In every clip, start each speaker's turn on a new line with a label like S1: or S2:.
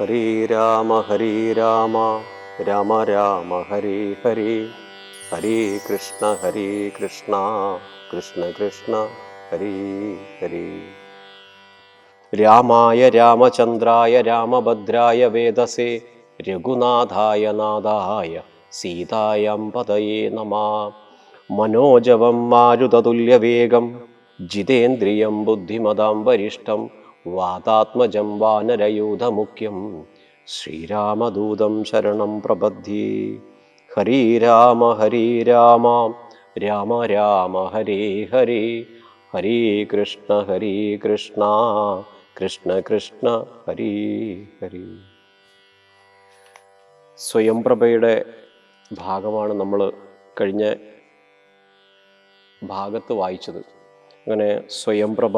S1: ഹരേ രാമ ഹരേ രാമ രാമ രാമ ഹരേ ഹരേ ഹരേ കൃഷ്ണ ഹരേ കൃഷ്ണ കൃഷ്ണ കൃഷ്ണ ഹരേ ഹരേ രാമായ രാമചന്ദ്രായ രാമഭദ്രായ വേദസേ രഘുനാഥായ നാഥായ സീതായം പതയേ നമ മനോജവം മാരുതതുല്യവേഗം ജിതേന്ദ്രിയം ബുദ്ധിമതാം വരിഷ്ടം വാതാത്മജം വാനരയൂഥമുഖ്യം ശ്രീരാമദൂതം ശരണം പ്രബദ്ധി. ഹരീരാമ രാമ രാമ. രാമ ഹരേ ഹരേ. ഹരേ കൃഷ്ണ ഹരേ കൃഷ്ണ. കൃഷ്ണ കൃഷ്ണ ഹരി ഹരി. സ്വയംപ്രഭയുടെ ഭാഗമാണ് നമ്മൾ കഴിഞ്ഞ ഭാഗത്ത് വായിച്ചത്. അങ്ങനെ സ്വയംപ്രഭ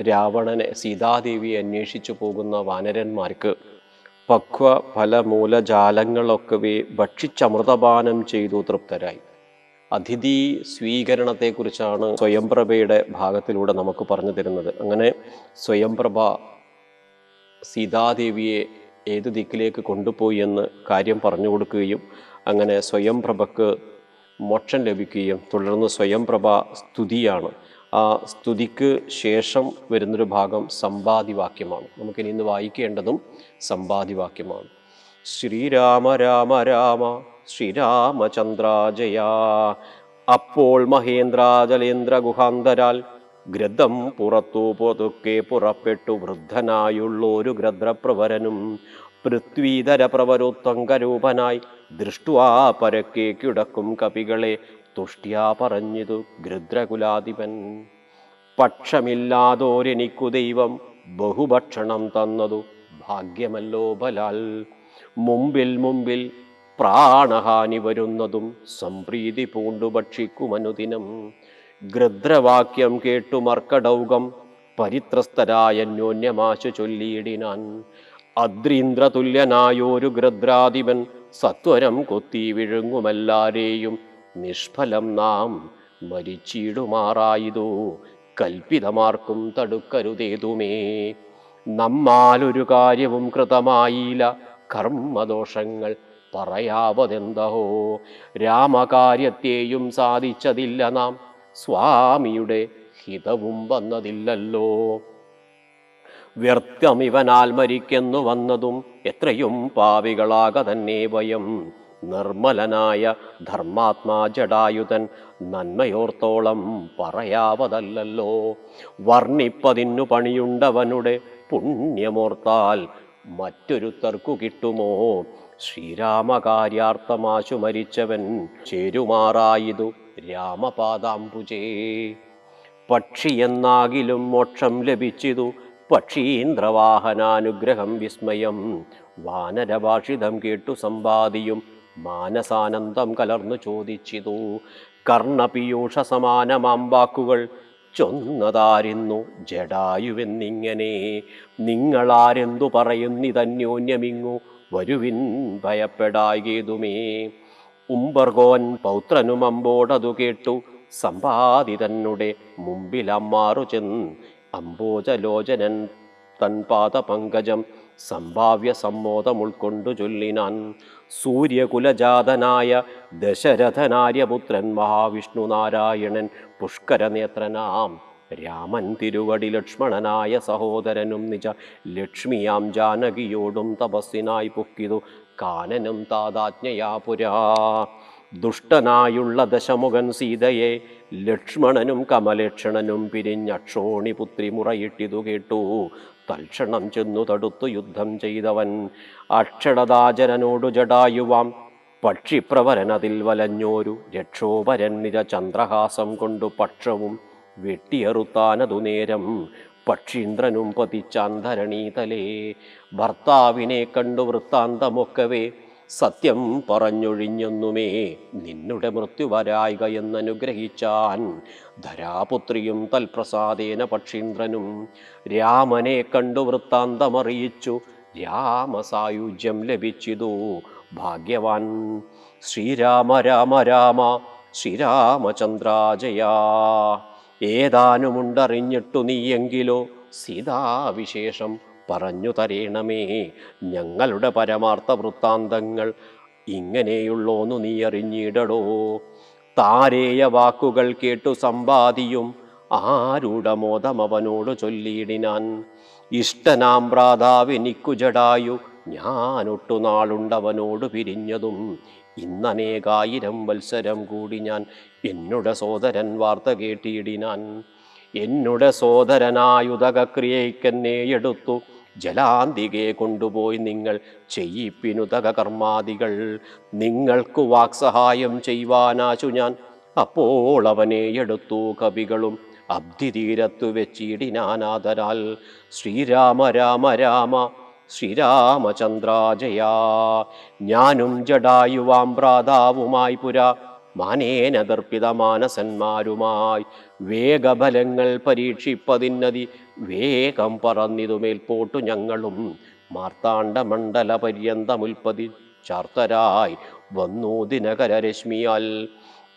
S1: രാവണനെ സീതാദേവിയെ അന്വേഷിച്ചു പോകുന്ന വാനരന്മാർക്ക് പക്വ ഫലമൂലജാലങ്ങളൊക്കെ ഭക്ഷിച്ചമൃതപാനം ചെയ്തു തൃപ്തരായി. അതിഥി സ്വീകരണത്തെക്കുറിച്ചാണ് സ്വയംപ്രഭയുടെ ഭാഗത്തിലൂടെ നമുക്ക് പറഞ്ഞു തരുന്നത്. അങ്ങനെ സ്വയംപ്രഭ സീതാദേവിയെ ഏത് ദിക്കിലേക്ക് കൊണ്ടുപോയി എന്ന് കാര്യം പറഞ്ഞു കൊടുക്കുകയും അങ്ങനെ സ്വയംപ്രഭക്ക് മോക്ഷം ലഭിക്കുകയും തുടർന്ന് സ്വയംപ്രഭ സ്തുതിയാണ്. ആ സ്തുതിക്ക് ശേഷം വരുന്നൊരു ഭാഗം സമ്പാദിവാക്യമാണ്. നമുക്കിനി ഇന്ന് വായിക്കേണ്ടതും സമ്പാദിവാക്യമാണ്. ശ്രീരാമ രാമ രാമ ശ്രീരാമചന്ദ്രാജയ. അപ്പോൾ മഹേന്ദ്രാജലേന്ദ്ര ഗുഹാന്തരാൽ ഗ്രന്ഥം പുറത്തു പൊതുക്കെ പുറപ്പെട്ടു വൃദ്ധനായുള്ളൊരു ഗ്രദ്രപ്രവരനും പൃഥ്വീധര പ്രവരോത്തങ്കരൂപനായി ദൃഷ്ടുവാ പരക്കെ കിടക്കും കപികളെ തുഷ്ട്യാ പറഞ്ഞിതു ഗൃദ്രകുലാധിപൻ. പക്ഷമില്ലാതോരെനിക്കു ദൈവം ബഹുഭക്ഷണം തന്നതു ഭാഗ്യമല്ലോ ബലാൽ. മുമ്പിൽ മുമ്പിൽ പ്രാണഹാനി വരുന്നതും സംപ്രീതി പൂണ്ടു ഭക്ഷിക്കുമനുദിനം. ഗൃദ്രവാക്യം കേട്ടു മർക്കടൗകം പരിത്രസ്തരായ അന്യോന്യമാശു ചൊല്ലിയിടിനാൻ. അദ്രീന്ദ്രതുല്യനായോരു ഗൃദ്രാധിപൻ സത്വരം കൊത്തി വിഴുങ്ങുമെല്ലാരെയും നിഷ്ഫലം നാം മരിച്ചിടുമാറായതു? കൽപ്പിതമാർക്കും തടുക്കരുതേതുമേ? നമ്മാലൊരു കാര്യവും കൃതമായില്ല കർമ്മദോഷങ്ങൾ പറയാവതെന്തഹോ? രാമകാര്യത്തെയും സാധിച്ചതില്ല നാം. സ്വാമിയുടെ ഹിതവും വന്നതില്ലല്ലോ. വ്യർത്ഥമിവനാൽ മരിക്കെന്നു വന്നതും എത്രയും പാവികളാക തന്നെ വയം. നിർമ്മലനായ ധർമാത്മാ ജടായുധൻ നന്മയോർത്തോളം പറയാവതല്ലല്ലോ. വർണിപ്പതിന്നു പണിയുണ്ടവനുടെ പുണ്യമോർത്താൽ മറ്റൊരുത്തർക്കു കിട്ടുമോ? ശ്രീരാമകാര്യാർത്ഥമാശു മരിച്ചവൻ ചേരുമാറായിതു രാമപാദാംബുജേ. പക്ഷിയെന്നാകിലും മോക്ഷം ലഭിച്ചിതു പക്ഷീന്ദ്രവാഹനാനുഗ്രഹം വിസ്മയം. വാനരഭാഷിതം കേട്ടു സമ്പാദിയും മാനസാനന്ദം കലർന്നു ചോദിച്ചിതു. കർണപീയൂഷ സമാനമാം വാക്കുകൾ ചൊന്നതാരുന്നു ജഡായുവെന്നിങ്ങനെ. നിങ്ങളാരെന്തു പറയുന്നിതന്യോന്യമിങ്ങു വരുവിൻ ഭയപ്പെടായതുമേ ഉംബർഗോൻ പൗത്രനും അമ്പോടതു കേട്ടു. സമ്പാദിതന്നുടെ മുമ്പിലമ്മാറു ചെന്ന് അംബോജലോചനൻ തൻ പാദപങ്കജം സംഭാവ്യ സമ്മോദം ഉൾക്കൊണ്ടു ചൊല്ലിനാൻ സൂര്യകുലജാതനായ ദശരഥനാര്യപുത്രൻ മഹാവിഷ്ണു നാരായണൻ പുഷ്കരനേത്രനാം രാമൻ തിരുവടി ലക്ഷ്മണനായ സഹോദരനും നിജ ലക്ഷ്മിയാം ജാനകിയോടും തപസ്സിനായി പൊക്കിതു കാനനും താതാജ്ഞയാ പുരാ. ദുഷ്ടനായുള്ള ദശമുഖൻ സീതയെ ലക്ഷ്മണനും കമലക്ഷണനും പിരിഞ്ഞക്ഷോണി പുത്രി മുറയിട്ടിതു കേട്ടു. തൽക്ഷണം ചെന്നു തടുത്തു യുദ്ധം ചെയ്തവൻ. അക്ഷടദാചരനോടു ജടായുവാം. പക്ഷിപ്രവരനതിൽ വലഞ്ഞോരു. രക്ഷോപരൻ നിര ചന്ദ്രഹാസം കൊണ്ടു പക്ഷവും വെട്ടിയറുത്താനതു നേരം. പക്ഷീന്ദ്രനും പതിച്ചാന്തരണീതലേ ഭർത്താവിനെ കണ്ടു വൃത്താന്തമൊക്കവേ. സത്യം പറഞ്ഞൊഴിഞ്ഞൊന്നുമേ. നിന്നുടെ മൃത്യു വരായിക എന്നനുഗ്രഹിച്ചാൻ ധരാപുത്രിയും തൽപ്രസാദേന പക്ഷീന്ദ്രനും രാമനെ കണ്ടു വൃത്താന്തമറിയിച്ചു. രാമസായുജ്യം ലഭിച്ചിതു. ഭാഗ്യവാൻ ശ്രീരാമ രാമ രാമ ശ്രീരാമചന്ദ്രാജയ. ഏതാനുമുണ്ടറിഞ്ഞിട്ടു നീയെങ്കിലോ സീതാവിശേഷം പറഞ്ഞു തരേണമേ. ഞങ്ങളുടെ പരമാർത്ഥ വൃത്താന്തങ്ങൾ ഇങ്ങനെയുള്ളോന്നു നീ അറിഞ്ഞിടടോ. താരേയ വാക്കുകൾ കേട്ടു സമ്പാദിയും ആരുടമോദം അവനോട് ചൊല്ലിയിടിനാൻ. ഇഷ്ടനാം പ്രാതാവിനിക്കു ജടായു ഞാനൊട്ടു നാളുണ്ടവനോട് പിരിഞ്ഞതും. ഇന്നനേകായിരം വത്സരം കൂടി ഞാൻ എന്നുടെ സോദരൻ വാർത്ത കേട്ടിയിടിനാൻ. എന്നുടെ സോദരനായുതകക്രിയയ്ക്കെന്നെ എടുത്തു ജലാന്തികെ കൊണ്ടുപോയി നിങ്ങൾ ചെയ്യിപ്പിനുതക കർമാദികൾ. നിങ്ങൾക്കു വാക്സഹായം ചെയ്യുവാനാശു ഞാൻ. അപ്പോൾ അവനെ എടുത്തു കവികളും അബ്ധിതീരത്തു വെച്ചിടിനാനാദരാൽ. ശ്രീരാമ രാമ രാമ ശ്രീരാമചന്ദ്രാജയാ. ഞാനും ജഡായുവാം ഭ്രാതാവുമായി പുരാ. മാനേനദർപ്പിത മാനസന്മാരുമായി വേഗബലങ്ങൾ പരീക്ഷിപ്പതിന്നതി വേഗം പറന്നിതു മേൽപോട്ടു ഞങ്ങളും മാർത്താണ്ഡ മണ്ഡല പര്യന്തമുൽപ്പതി ചാർത്തരായി വന്നു ദിനകരരശ്മിയാൽ.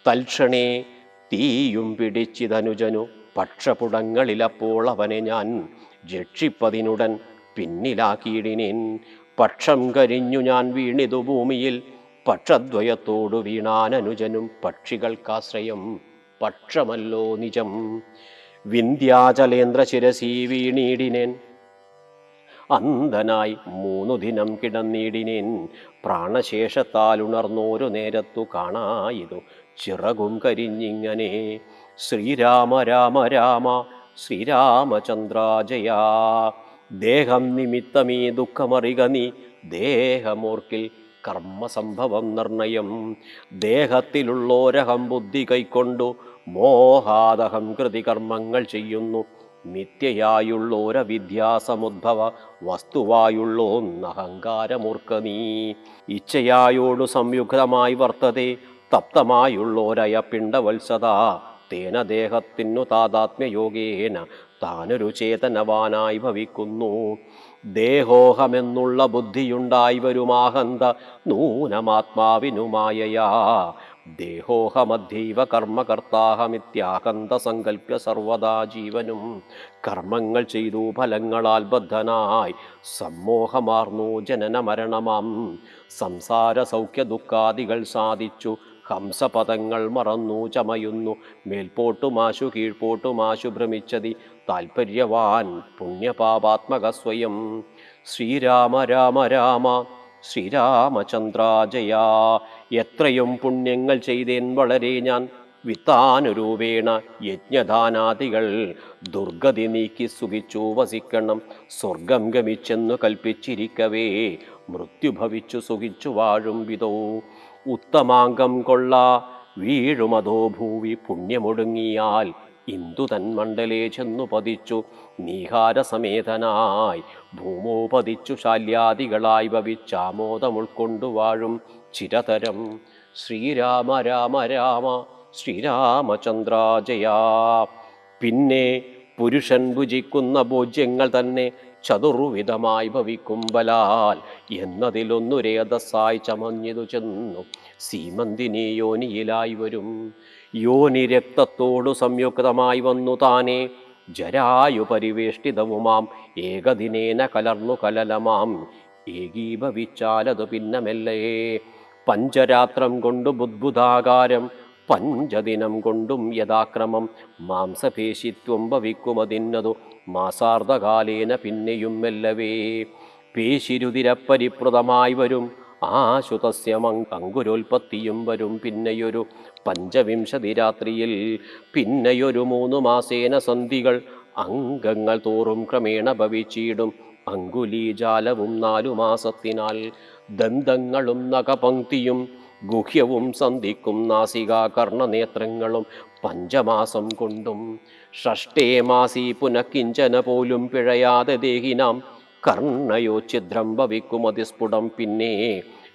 S1: തൽക്ഷണേ തീയും പിടിച്ചിതനുജനു പക്ഷപുടങ്ങളിലപ്പോൾ അവനെ ഞാൻ രക്ഷിപ്പതിനുടൻ പിന്നിലാക്കിയിടിനേൻ. പക്ഷം കരിഞ്ഞു ഞാൻ വീണിതു ഭൂമിയിൽ പക്ഷദ്വയത്തോടു വീണാനനുജനും പക്ഷികൾക്കാശ്രയം പക്ഷമല്ലോ നിജം. വിന്ധ്യാചലേന്ദ്ര ശിരസി വീണീടിനേൻ. അന്ധനായി മൂന്നു ദിനം കിടന്നീടിനേൻ. പ്രാണശേഷത്താൽ ഉണർന്നോരു നേരത്തു കാണായിതു ചിറകും കരിഞ്ഞിങ്ങനെ ശ്രീരാമ രാമ രാമ ശ്രീരാമചന്ദ്രാജയാ. ദേഹം നിമിത്തമീ ദുഃഖമറിക നീ. ദേഹമോർക്കിൽ കർമ്മസംഭവം നിർണയം. ദേഹത്തിലുള്ളോരഹം ബുദ്ധി കൈക്കൊണ്ടു മോഹാദഹം കൃതി കർമ്മങ്ങൾ ചെയ്യുന്നു. മിഥ്യയായുള്ളോര വിദ്യാസമുദ്ഭവ വസ്തുവായുള്ളോന്നഹങ്കാരമൂർക്ക നീ. ഇച്ഛയായോടു സംയുക്തമായി വർത്തതേ തപ്തമായുള്ളോരയ പിണ്ടവത്സത തേന ദേഹത്തിനു താതാത്മ്യയോഗേന താനൊരു ചേതനവാനായി ഭവിക്കുന്നു. ദേഹോഹമെന്നുള്ള ബുദ്ധിയുണ്ടായി വരുമാഹന്ത നൂനമാത്മാവിനുമായയാ ദേഹോഹമധ്യൈവ കർമ്മകർത്താഹമിത്യാഹന്ത സങ്കല്പ്യ സർവദാ ജീവനും. കർമ്മങ്ങൾ ചെയ്തു ഫലങ്ങളാൽ ബദ്ധനായി സമ്മോഹമാർന്നു ജനന മരണമാം സംസാര സൗഖ്യ ദുഃഖാദികൾ സാധിച്ചു ഹംസപദങ്ങൾ മറന്നു ചമയുന്നു. മേൽപോട്ടുമാശു കീഴ്പോട്ടുമാശു ഭ്രമിച്ചതി താൽപര്യവാൻ പുണ്യപാപാത്മക സ്വയം. ശ്രീരാമ രാമ രാമ ശ്രീരാമചന്ദ്രാജയാ എത്രയും പുണ്യങ്ങൾ ചെയ്തേൻ വളരെ ഞാൻ വിത്താനുരൂപേണ യജ്ഞദാനാദികൾ. ദുർഗതി നീക്കി സുഖിച്ചു വസിക്കണം സ്വർഗം ഗമിച്ചെന്നു കൽപ്പിച്ചിരിക്കവേ. മൃത്യു ഭവിച്ചു സുഖിച്ചു വാഴും വിധോ. ഉത്തമാംഗം കൊള്ള വീഴുമതോ ഭൂവി പുണ്യമൊടുങ്ങിയാൽ ഇന്ദു തന്മണ്ഡലേ ചെന്നു പതിച്ചു. നീഹാരസമേതനായി ഭൂമോ പതിച്ചു ശാല്യാദികളായി ഭവിച്ചാമോദം വാഴും ചിരതരം. ശ്രീരാമ രാമ രാമ ശ്രീരാമചന്ദ്രാജയാ. പിന്നെ പുരുഷൻ ഭുജിക്കുന്ന ഭോജ്യങ്ങൾ തന്നെ ചതുർവിധമായി ഭവിക്കും ബലാൽ. എന്നതിലൊന്നു രേതസ്സായി ചമഞ്ഞിതു ചെന്നു. സീമന്തിനി യോനിയിലായി വരും. യോനി രക്തത്തോടു സംയുക്തമായി വന്നു താനെ. ജരായു പരിവേഷ്ടിതവുമാം ഏകദിനേന കലർന്നു കലലമാം. ഏകീഭവിച്ചാലതു പിന്നെ മെല്ലെ പഞ്ചരാത്രം കൊണ്ടു ബുദ്ബുദാകാരം പഞ്ചദിനം കൊണ്ടും യഥാക്രമം. മാംസപേശിത്വം ഭവിക്കുമതിന്നതു മാസാർദ്ധകാലേന പിന്നെയും മെല്ലവേ പേശിരുതിരപ്പരിപ്രദമായി വരും. ആശുതസ്യമങ് അങ്കുരോൽപത്തിയും വരും പിന്നെയൊരു പഞ്ചവിംശതി രാത്രിയിൽ പിന്നെയൊരു മൂന്ന് മാസേന സന്ധികൾ അംഗങ്ങൾ തോറും ക്രമേണ ഭവിച്ചിടും. അങ്കുലീജാലവും നാലു മാസത്തിനാൽ ദന്തങ്ങളും നഖപങ്ക്തിയും ഗുഹ്യവും സന്ധിക്കും നാസിക കർണനേത്രങ്ങളും പഞ്ചമാസം കൊണ്ടും. ഷഷ്ടേ മാസി പുനഃക്കിഞ്ചന പോലും പിഴയാതെ ദേഹിനാം കർണയോ ഛിദ്രം ഭവിക്കും അതിസ്ഫുടം പിന്നെ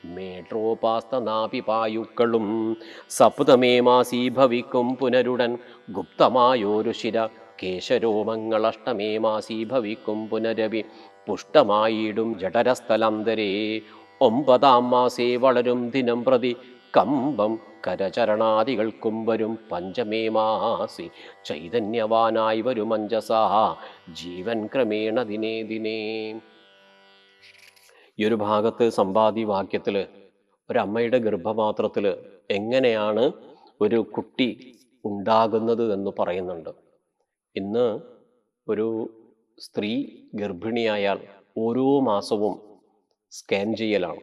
S1: മേട്രോപാസ്തനാപിപായുക്കളും സപ്തമേ മാസി ഭവിക്കും പുനരുടൻ ഗുപ്തമായോരു ശിര കേശരോമങ്ങൾ അഷ്ടമേ മാസി ഭവിക്കും പുനരവി പുഷ്ടമായിടും ജഠരസ്ഥലന്തരേ. ഒമ്പതാം മാസേ വളരും ദിനം പ്രതി കമ്പം കരചരണാദികൾക്കും വരും പഞ്ചമേ മാസി ചൈതന്യവാനായി വരും അഞ്ജസാ ജീവൻ ക്രമേണ ദിനേ ദിനേ. ഈ ഒരു ഭാഗത്ത് സമ്പാദി വാക്യത്തിൽ ഒരമ്മയുടെ ഗർഭപാത്രത്തിൽ എങ്ങനെയാണ് ഒരു കുട്ടി ഉണ്ടാകുന്നത് എന്ന് പറയുന്നുണ്ട്. ഇന്ന് ഒരു സ്ത്രീ ഗർഭിണിയായാൽ ഓരോ മാസവും സ്കാൻ ചെയ്യലാണ്.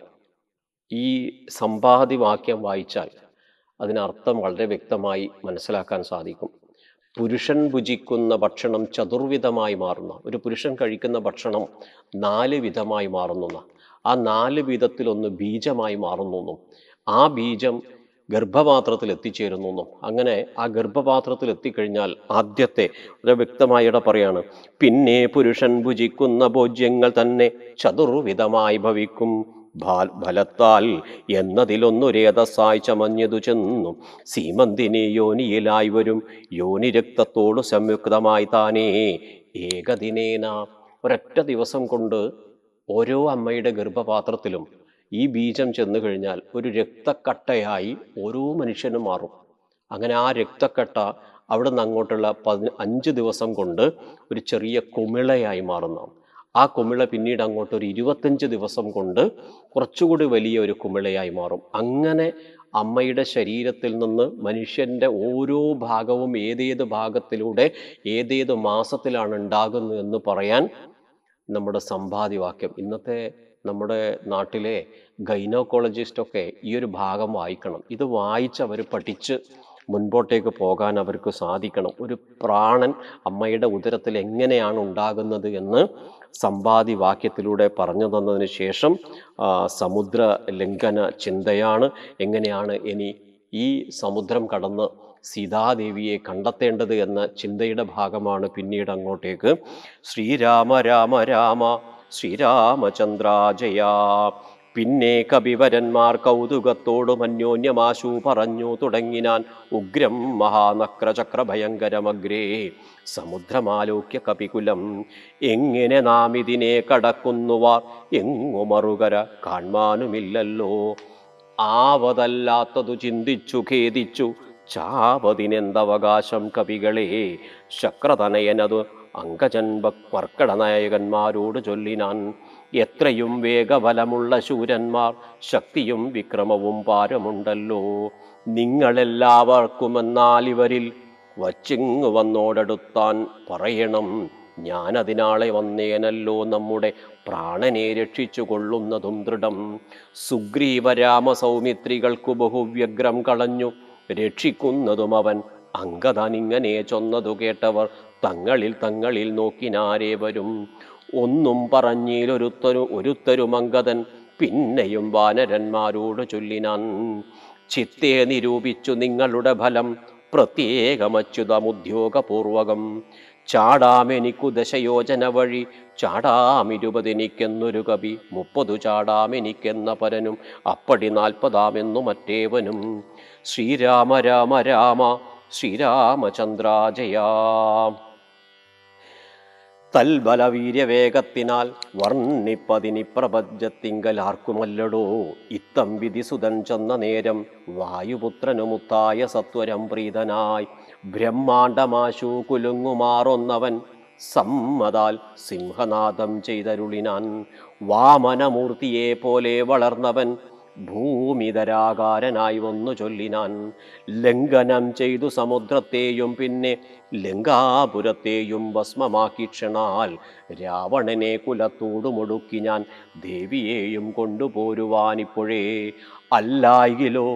S1: ഈ സമ്പാദി വാക്യം വായിച്ചാൽ അതിനർത്ഥം വളരെ വ്യക്തമായി മനസ്സിലാക്കാൻ സാധിക്കും. പുരുഷൻ ഭുജിക്കുന്ന ഭക്ഷണം ചതുർവിധമായി മാറുന്ന ഒരു പുരുഷൻ കഴിക്കുന്ന ഭക്ഷണം നാല് വിധമായി മാറുന്നു ആ നാല് വിധത്തിലൊന്ന് ബീജമായി മാറുന്നു എന്നും ആ ബീജം ഗർഭപാത്രത്തിൽ എത്തിച്ചേരുന്നു എന്നും അങ്ങനെ ആ ഗർഭപാത്രത്തിൽ എത്തിക്കഴിഞ്ഞാൽ ആദ്യത്തെ ഒരു വ്യക്തമായിടെ പറയാണ് പിന്നെ പുരുഷൻ ഭുജിക്കുന്ന ഭോജ്യങ്ങൾ തന്നെ ചതുർവിധമായി ഭവിക്കും. ഫലത്താൽ എന്നതിലൊന്നുരേതസായി ചമഞ്ഞതു ചെന്നു. സീമന്തിനെ യോനിയിലായി വരും. യോനി രക്തത്തോട് സംയുക്തമായി താനേ. ഏകദിനേന ഒരൊറ്റ ദിവസം കൊണ്ട് ഓരോ അമ്മയുടെ ഗർഭപാത്രത്തിലും ഈ ബീജം ചെന്നു കഴിഞ്ഞാൽ ഒരു രക്തക്കട്ടയായി ഓരോ മനുഷ്യനും മാറും. അങ്ങനെ ആ രക്തക്കട്ട അവിടെ നിന്ന് അങ്ങോട്ടുള്ള പതി അഞ്ച് ദിവസം കൊണ്ട് ഒരു ചെറിയ കുമിളയായി മാറുന്നു. ആ കുമിള പിന്നീട് അങ്ങോട്ട് ഒരു ഇരുപത്തഞ്ച് ദിവസം കൊണ്ട് കുറച്ചുകൂടി വലിയ ഒരു കുമിളയായി മാറും. അങ്ങനെ അമ്മയുടെ ശരീരത്തിൽ നിന്ന് മനുഷ്യന്റെ ഓരോ ഭാഗവും ഏതേത് ഭാഗത്തിലൂടെ ഏതേത് മാസത്തിലാണ് ഉണ്ടാകുന്നത് എന്ന് പറയാൻ നമ്മുടെ സമ്പാദ്യവാക്യം. ഇന്നത്തെ നമ്മുടെ നാട്ടിലെ ഗൈനോക്കോളജിസ്റ്റൊക്കെ ഈ ഒരു ഭാഗം വായിക്കണം. ഇത് വായിച്ച് അവർ പഠിച്ച് മുൻപോട്ടേക്ക് പോകാൻ അവർക്ക് സാധിക്കണം. ഒരു പ്രാണൻ അമ്മയുടെ ഉദരത്തിൽ എങ്ങനെയാണ് ഉണ്ടാകുന്നത് എന്ന് സമ്പാദി വാക്യത്തിലൂടെ പറഞ്ഞു തന്നതിന് ശേഷം സമുദ്ര ലംഘന ചിന്തയാണ് എങ്ങനെയാണ് ഇനി ഈ സമുദ്രം കടന്ന് സീതാദേവിയെ കണ്ടെത്തേണ്ടത് എന്ന ചിന്തയുടെ ഭാഗമാണ് പിന്നീട് അങ്ങോട്ടേക്ക്. ശ്രീരാമ രാമ രാമ ശ്രീരാമചന്ദ്രാജയാ. പിന്നെ കവിവരന്മാർ കൗതുകത്തോടും അന്യോന്യമാശു പറഞ്ഞു തുടങ്ങിനാൻ ഉഗ്രം മഹാനക്രചക്രഭയങ്കരമഗ്രേ. സമുദ്രമാലോക്യ കപികുലം എങ്ങനെ നാം ഇതിനെ കടക്കുന്നുവാർ? എങ്ങു മറുകര കാൺമാനുമില്ലല്ലോ. ആവതല്ലാത്തതു ചിന്തിച്ചു ഖേദിച്ചു. ചാവതിനെന്തവകാശം കവികളെ? ശക്രതനയനതു അങ്കജൻപർക്കടനായകന്മാരോട് ചൊല്ലിനാൻ എത്രയും വേഗബലമുള്ള ശൂരന്മാർ ശക്തിയും വിക്രമവും പാരമുണ്ടല്ലോ. നിങ്ങളെല്ലാവർക്കുമെന്നാൽ ഇവരിൽ വച്ചിങ്ങു വന്നോടടുത്താൻ പറയണം. ഞാനതിനാളെ വന്നേനല്ലോ നമ്മുടെ പ്രാണനെ രക്ഷിച്ചു കൊള്ളുന്നതും ദൃഢം. സുഗ്രീവരാമ സൗമിത്രികൾക്കു ബഹുവ്യഗ്രം കളഞ്ഞു. രക്ഷിക്കുന്നതും അവൻ. അങ്കതാനിങ്ങനെ ചൊന്നതു കേട്ടവർ തങ്ങളിൽ തങ്ങളിൽ നോക്കിനാരേവരും. ഒന്നും പറഞ്ഞിലൊരുത്തരു ഒരുത്തരും അങ്കതൻ പിന്നെയും വാനരന്മാരോട് ചൊല്ലിനാൻ. ചിത്തെ നിരൂപിച്ചു നിങ്ങളുടെ ഫലം പ്രത്യേകമച്യുതമുദ്യോഗപൂർവകം ചാടാമെനിക്കു ദശയോജന വഴി ചാടാമിരുപതെനിക്കെന്നൊരു കവി. മുപ്പതു ചാടാമെനിക്കെന്ന പരനും അപ്പടി നാൽപ്പതാമെന്നു മറ്റേവനും. ശ്രീരാമ രാമ രാമ ശ്രീരാമചന്ദ്രാജയാ. തൽബലവീര്യവേഗത്തിനാൽ വർണിപ്പതിനി പ്രപഞ്ചത്തിങ്കൽ ആർക്കുമല്ലടോ ഇത്തം വിധിസുതൻ ചെന്ന നേരം വായുപുത്രനുമുത്തായ സത്വരം പ്രീതനായി. ബ്രഹ്മാണ്ടമാശു കുലുങ്ങുമാറൊന്നവൻ സമ്മതാൽ സിംഹനാദം ചെയ്തരുളിനാൻ. വാമനമൂർത്തിയെ പോലെ വളർന്നവൻ ഭൂമിതരാകാരനായി വന്നു ചൊല്ലിനാൻ ലംഘനം ചെയ്തു സമുദ്രത്തെയും പിന്നെ ലങ്കാപുരത്തെയും ഭസ്മമാക്കി ക്ഷണാൽ രാവണനെ കുലത്തോടുമൊടുക്കി ഞാൻ ദേവിയെയും കൊണ്ടുപോരുവാനിപ്പോഴേ അല്ലായിലോ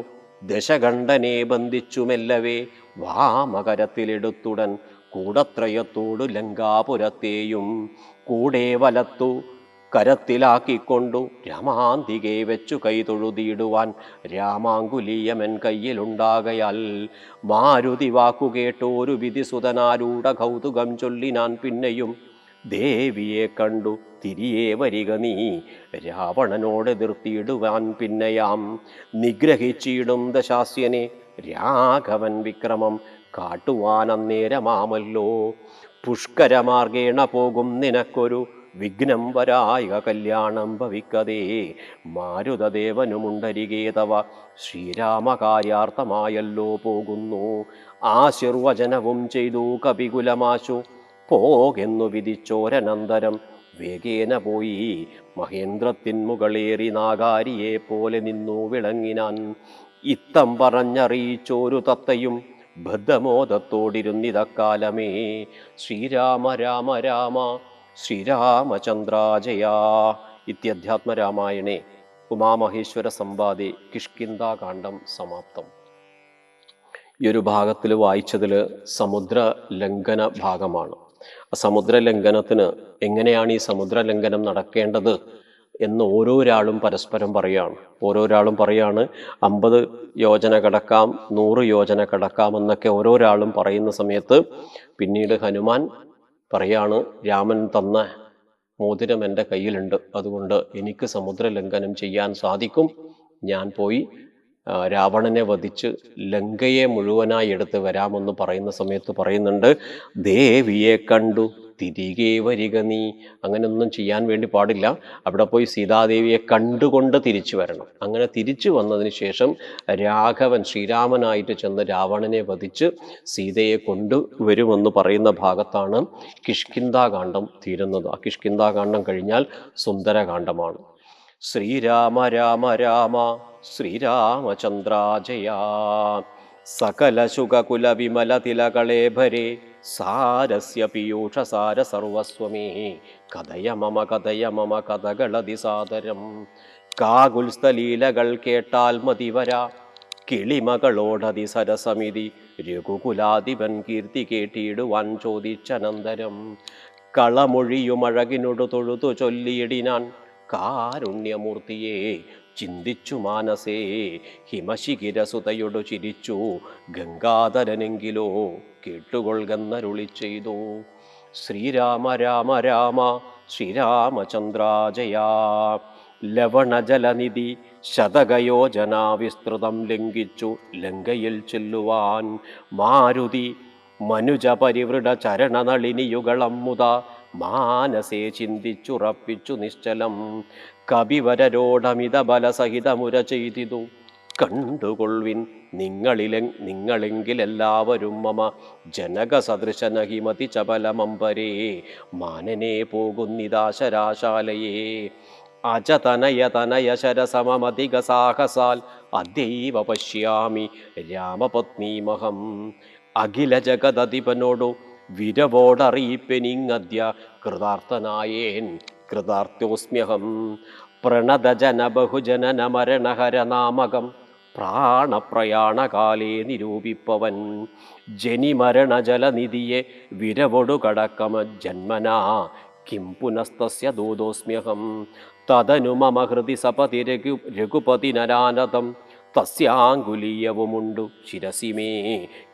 S1: ദശകണ്ഠനെ ബന്ധിച്ചു മെല്ലവേ വാമകരത്തിലെടുത്തുടൻ കൂടത്രയത്തോടു ലങ്കാപുരത്തെയും കൂടെ വലത്തു കരത്തിലാക്കിക്കൊണ്ടു രാമാന്തികെ വെച്ചു കൈതൊഴുതിയിടുവാൻ രാമാങ്കുലീയമൻ കയ്യിലുണ്ടാകയാൽ മാരുതി വാക്കുകേട്ട് ഒരു വിധിസുതനാരൂഢ കൗതുകം ചൊല്ലിനാൻ പിന്നെയും ദേവിയെ കണ്ടു തിരിയെ വരിക നീ രാവണനോട് എതിർത്തിയിടുവാൻ പിന്നെയാം നിഗ്രഹിച്ചിടും ദശാസ്യനെ രാഘവൻ വിക്രമം കാട്ടുവാനന്നേരമാമല്ലോ പുഷ്കരമാർഗേണ പോകും നിനക്കൊരു വിഘ്നം വരായ കല്യാണം ഭവിക്കതേ. മാരുതദേവനുമുണ്ടരികേ തവ. ശ്രീരാമകാര്യാർത്ഥമായല്ലോ പോകുന്നു. ആശീർവചനവും ചെയ്തു കപികുലമാശു. പോകെന്നു വിധിച്ചോരനന്തരം വേഗേന പോയി. മഹേന്ദ്രത്തിൻ മുകളേറി നാഗാരിയെ പോലെ നിന്നു വിളങ്ങിനാൻ. ഇത്തം പറഞ്ഞറിയിച്ചോരു തത്തയും ബദ്ധമോദത്തോടിരുന്നിതക്കാലമേ. ശ്രീരാമ രാമ രാമ ശ്രീരാമചന്ദ്രാജയ ഇത്യധ്യാത്മരാമായണേ. ഉമാമഹേശ്വര സംവാദി കിഷ്കിന്താകാന്ഡം സമാപ്തം. ഈ ഒരു ഭാഗത്തിൽ വായിച്ചതിൽ സമുദ്ര ലംഘന ഭാഗമാണ് സമുദ്ര ലംഘനത്തിന് എങ്ങനെയാണ് ഈ സമുദ്ര ലംഘനം നടക്കേണ്ടത് എന്ന് ഓരോരാളും പരസ്പരം പറയുകയാണ് ഓരോരാളും പറയാണ് അമ്പത് യോജന കടക്കാം നൂറ് യോജന കടക്കാം എന്നൊക്കെ ഓരോരാളും പറയുന്ന സമയത്ത് പിന്നീട് ഹനുമാൻ പറയാണ് രാമൻ തന്ന മോതിരം എന്റെ കയ്യിലുണ്ട്. അതുകൊണ്ട് എനിക്ക് സമുദ്ര ലംഘനം ചെയ്യാൻ സാധിക്കും. ഞാൻ പോയി രാവണനെ വധിച്ച് ലങ്കയെ മുഴുവനായി എടുത്ത് വരാമെന്ന് പറയുന്ന സമയത്ത് പറയുന്നുണ്ട് ദേവിയെ കണ്ടു തിരികെ വരിക നീ. അങ്ങനെയൊന്നും ചെയ്യാൻ വേണ്ടി പാടില്ല. അവിടെ പോയി സീതാദേവിയെ കണ്ടുകൊണ്ട് തിരിച്ചു വരണം. അങ്ങനെ തിരിച്ചു വന്നതിന് ശേഷം രാഘവൻ ശ്രീരാമനായിട്ട് ചെന്ന് രാവണനെ വധിച്ച് സീതയെ കൊണ്ടുവരുമെന്ന് പറയുന്ന ഭാഗത്താണ് കിഷ്കിന്താകാന്ഡം തീരുന്നത്. ആ കിഷ്കിന്താകാന്ഡം കഴിഞ്ഞാൽ സുന്ദരകാന്ഡമാണ്. ശ്രീരാമ രാമ രാമ ശ്രീരാമചന്ദ്രാജയ. സാരസ്യ പീയൂഷ സാര സർവസ്വമേ. കഥയ മമ കഥയ മമ കഥകളതി സാദരം. കാകുൽസ്ഥലീലകൾ കേട്ടാൽ മതി വരാ. കിളിമകളോടതി സരസമിതി. രഘുകുലാധിപൻ കീർത്തി കേട്ടിയിടുവാൻ ചോദിച്ചനന്തരം. കളമൊഴിയുമഴകിനോട് തൊഴുതു ചൊല്ലിയിടിനാൻ കാരുണ്യമൂർത്തിയെ. ചിന്തിച്ചു മാനസേ ഹിമശിഖിരസുതയോടു ചിരിച്ചു ഗംഗാധരനെങ്കിലോ കേട്ടുകൊള്ളുന്നരുളി ചെയ്തു. ശ്രീരാമ രാമ രാമ ശ്രീരാമചന്ദ്രാജയാ. ലവണജലനിധി ശതകയോജന വിസ്തൃതം ലംഘിച്ചു ലങ്കയിൽ ചെല്ലുവാൻ. മാരുതി ചരണനളിനിയുകളം ചരണനളിനിയുഗളം മുത മാനസേ ചിന്തിച്ചുറപ്പിച്ചു നിശ്ചലം. കവിവരരോടമിത ബലസഹിതമുര ചെയ്തിതു കണ്ടുകൊള്ളിൻ നിങ്ങളിലെ നിങ്ങളെങ്കിലെല്ലാവരും മമ. ജനകസദൃശനഹിമതി ചപലമമ്പരേ. മാനനെ പോകുന്നിതാശരാശാലയേ അജതനയ തനയ ശരസമധിക സാഹസാൽ അദ്യൈവ പശ്യാമി രാമപത്നീമഹം. അഖില ജഗദധിപനോടു വിരവോടറിയിപ്പെനിങ്ങദ്യ കൃതാർത്ഥനായേൻ. കൃതാർത്ഥോസ്മ്യഹം പ്രണതജന ബഹുജനന മരണഹരനാമകം പ്രാണപ്രയാണകാലേ നിരൂപിപ്പവൻ ജനിമരണജലനിധിയെ വിരവൊടു ജന്മനാ കിം പുനസ്തസ്യ ദൂതോസ്മ്യഹം തദനു മമ ഹൃദി സപതി രഘു രഘുപതിനരാനതം തസ്യാങ്കുലീയവുമുണ്ടു ശിരസി മേ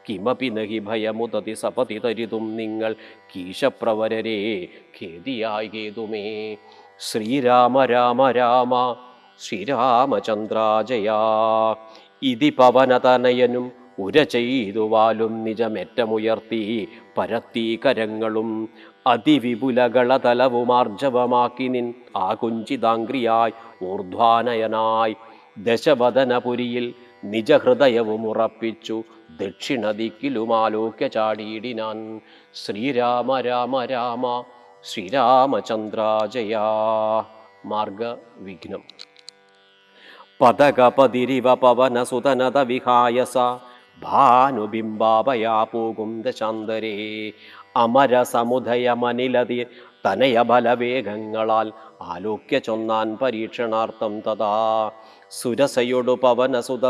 S1: കിമപി നഹി ഭയമുദതി സപതി തരിതും നിങ്ങൾ കീശപ്രവരരെ ഖേദിയായി കേതുമേ ശ്രീരാമ രാമ രാമ ശ്രീരാമചന്ദ്രാജയാ. ഇതി പവനതനയനും ഉര ചെയ്തുവാലും നിജമേറ്റമുയർത്തി പരത്തി കരങ്ങളും അതിവിപുലകളതലവുമാർജവമാക്കി നിൻ ആകുഞ്ചിതാംഗ്രിയായി ഊർധ്വാനയനായി ദശവദനപുരിയിൽ നിജഹൃദയവും ഉറപ്പിച്ചു ദക്ഷിണദിക്കിലുമാലോക്യ ചാടിയിടിനാൻ ശ്രീരാമ രാമ രാമ ശ്രീരാമചന്ദ്രാജയ. മാർഗവിഘ്നം. പതകപതിരിവ പവനസുതനത വിഹായസ ഭാനുബിംബാപയാ പോകും ദശാന്തരേ. അമരസമുദയമനിലതി തനയ ബലവേഗങ്ങളാൽ ആലോക്യ ചൊന്നാൻ പരീക്ഷണാർത്ഥം തഥാ. സുരസയൊടു പവനസുത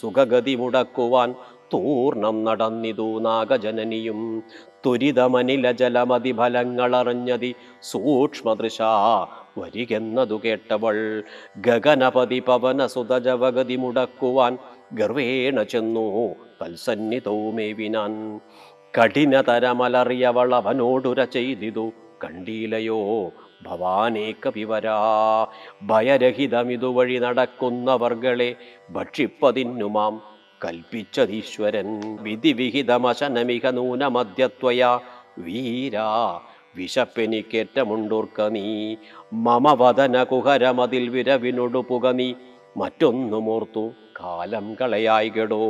S1: സുഖഗതി മുടക്കുവാൻ തൂർണം നടന്നിതു നാഗജനനിയും. ത്വരിതമനില ജലമതി ഫലങ്ങളറിഞ്ഞതി സൂക്ഷ്മദൃശ വരികെന്നതു കേട്ടവൾ. ഗഗനപതി പവനസുത ജവഗതി മുടക്കുവാൻ ഗർവേണ ചെന്നു തൽസന്നിധവുമേവിനാൻ കഠിനതരമലറിയവൾ അവനോടുര ചെയ്തിതു കണ്ടീലയോ ഭവാനേക വിവരാ ഭയരഹിതമിതുവഴി നടക്കുന്നവർകളെ ഭക്ഷിപ്പതിന്നുമാം. കൽപ്പിച്ചതീശ്വരൻ വിധിവിഹിതമശനമിക നൂനമദ്യത്വയ വീരാ വിശപ്പെനിക്കേറ്റമുണ്ടോർക്ക നീ. മമവദന കുഹരമതിൽ വിരവിനൊടു പുക നീ. മറ്റൊന്നുമോർത്തു കാലം കളയായി കെടോ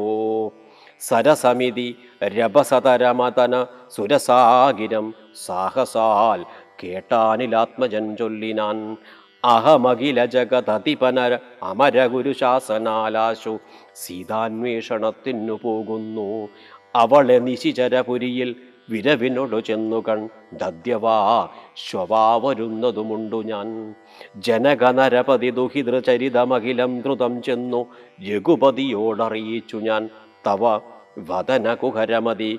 S1: സരസമിതി രഭസതരമതന സുരസാഗിരം സാഹസാൽ കേട്ടാനിലാത്മജൻ ചൊല്ലിനാൻ അഹമഖില ജഗതതിപനര അമരഗുരുശാസനാലാശു സീതാന്വേഷണത്തിനു പോകുന്നു. അവളെ നിശിചരപുരിയിൽ വിരവിനോടു ചെന്നു ദദ്യവാ വരുന്നതുമുണ്ടു ഞാൻ. ജനകനരപതി ദുഹിതൃചരിതമഖിലം ധൃതം ചെന്നു. രഘുപതിയോടറിയിച്ചു ഞാൻ. തവ വദന കുഹരമതി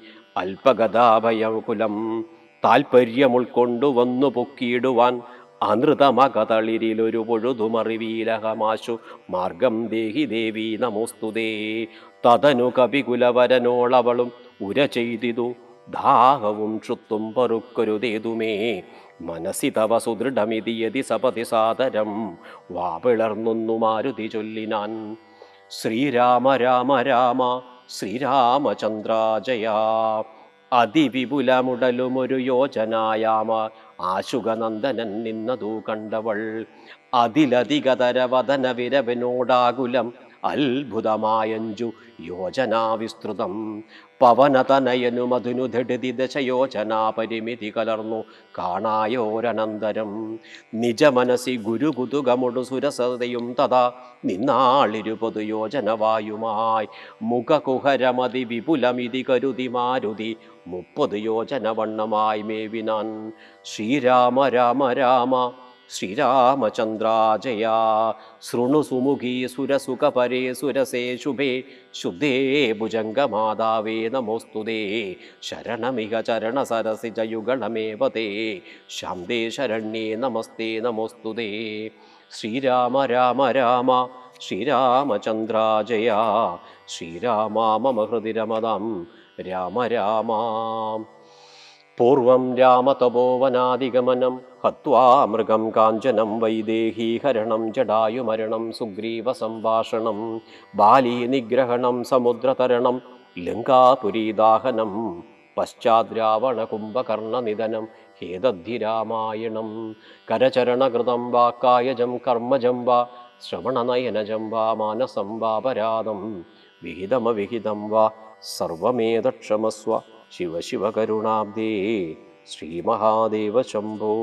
S1: അല്പഗതാഭയകുലം താൽപ്പര്യമുൾക്കൊണ്ടു വന്നു പൊക്കിയിടുവാൻ അനൃതമകതളിരിലൊരു പൊഴുതുമറിവീലഹമാശു മാർഗം ദേഹി ദേവി നമോസ്തുതേ തതനു കവികുലവരനോളവളും ഉര ചെയ്തിതു. ദാഹവും ക്ഷുത്തും പറുക്കൊരുതേതുമേ. മനസ്സി തവ സുദൃഢമിതി യതി സപതി സാദരം. വാപിളർന്നൊന്നു മാരുതി ചൊല്ലിനാൻ ശ്രീരാമ രാമ രാമ ശ്രീരാമചന്ദ്രാജയ. അതിവിപുലമുടലുമൊരു യോജനായാമ ആശുകനന്ദനൻ നിന്നതു കണ്ടവൾ. അതിലധികതരവതന വിരവനോടാകുലം അത്ഭുതമായഞ്ചു യോജനാ വിസ്തൃതം പവനതനയനു മധുനു ധടുതി ദശയോജനാ പരിമിതി കലർന്നു. കാണായോരനന്തരം നിജമനസി ഗുരുകുതുകമുടു സുരസതയും തഥാ നിന്നാളിരുപതു യോജനവായുമായി മുഖകുഹരമതി വിപുലമിതി കരുതി മാരുതി മുപ്പത് യോജന വണ്ണമായി മേവിനാൻ. ശ്രീരാമ രാമ രാമ ശ്രീരാമചന്ദ്രാജയ. ശൃണു സുമുഖി സുരസുഖപരേ സുരസേ ശുഭേ. ശുദ്ധേ ഭുജംഗമാതാവേ നമോസ്തുതേ ശരണമിക സരസി തേ. ശാന്തേ ശരണ്യേ നമസ്തേ നമോസ്തുതേ ശ്രീരാമ രാമ രാമ ശ്രീരാമചന്ദ്രാജയ. ശ്രീരാമ മമ ഹൃദി രമതാം രാമ രാമ. പൂർവം രാമതപോവനാദിഗമനം ഹത്വാ മൃഗം കാഞ്ചനം വൈദേഹീഹരണം ജടായുമരണം സുഗ്രീവസംഭാഷണം ബാലീനിഗ്രഹണം സമുദ്രതരണം ലങ്കാപുരീദാഹനം പശ്ചാദ്രാവണകുംഭകർണനിധനം ഹേതദ്ധിരാമായണം കരചരണകൃതം വാക്കായജം കർമ്മജം വാ ശ്രവണനയനജം വാ മാനസം വാപരാധം വിഹിതമവിഹിതം വാ സർവമേതക്ഷമസ്വ ശിവ ശിവ കരുണാബ്ദേ ശ്രീമഹാദേവ ശംഭോ